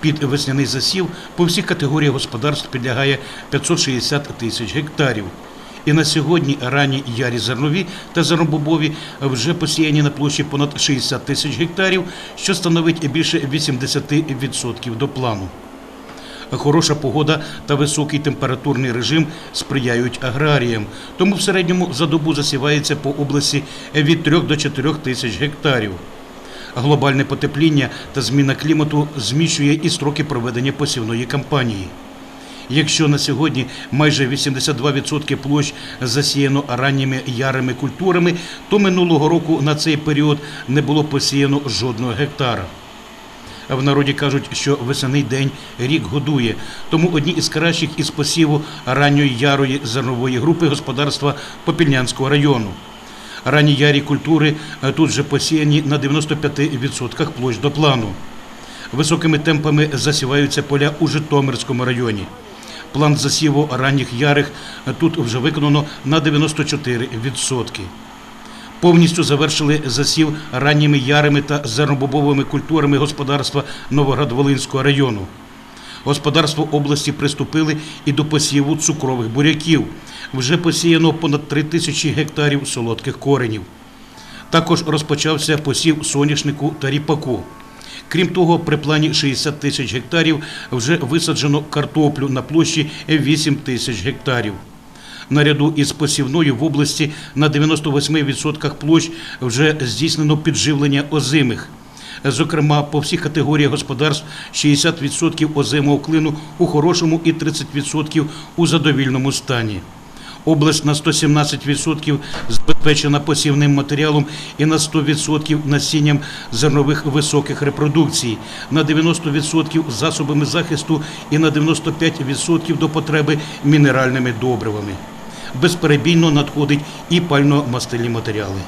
Під весняний засів по всіх категоріях господарств підлягає 560 тисяч гектарів. І на сьогодні ранні ярі зернові та зернобобові вже посіяні на площі понад 60 тисяч гектарів, що становить більше 80% до плану. Хороша погода та високий температурний режим сприяють аграріям. Тому в середньому за добу засівається по області від 3 до 4 тисяч гектарів. Глобальне потепління та зміна клімату зміщує і строки проведення посівної кампанії. Якщо на сьогодні майже 82% площ засіяно ранніми ярими культурами, то минулого року на цей період не було посіяно жодного гектара. В народі кажуть, що весняний день рік годує. Тому одні із кращих із посіву ранньої ярої зернової групи господарства Попільнянського району. Ранні ярі культури е, тут вже посіяні на 95% площ до плану. Високими темпами засіваються поля у Житомирському районі. План засіву ранніх ярих е, тут вже виконано на 94%. Повністю завершили засів ранніми ярими та зернобобовими культурами господарства Новоград-Волинського району. Господарство області приступили і до посіву цукрових буряків. Вже посіяно понад 3 тисячі гектарів солодких коренів. Також розпочався посів соняшнику та ріпаку. Крім того, при плані 60 тисяч гектарів вже висаджено картоплю на площі 8 тисяч гектарів. Наряду із посівною в області на 98% площ вже здійснено підживлення озимих. Зокрема, по всіх категоріях господарств 60% озимого клину у хорошому і 30% у задовільному стані. Область на 117% забезпечена посівним матеріалом і на 100% насінням зернових високих репродукцій, на 90% засобами захисту і на 95% до потреби мінеральними добривами. Безперебійно надходить і пально-мастильні матеріали.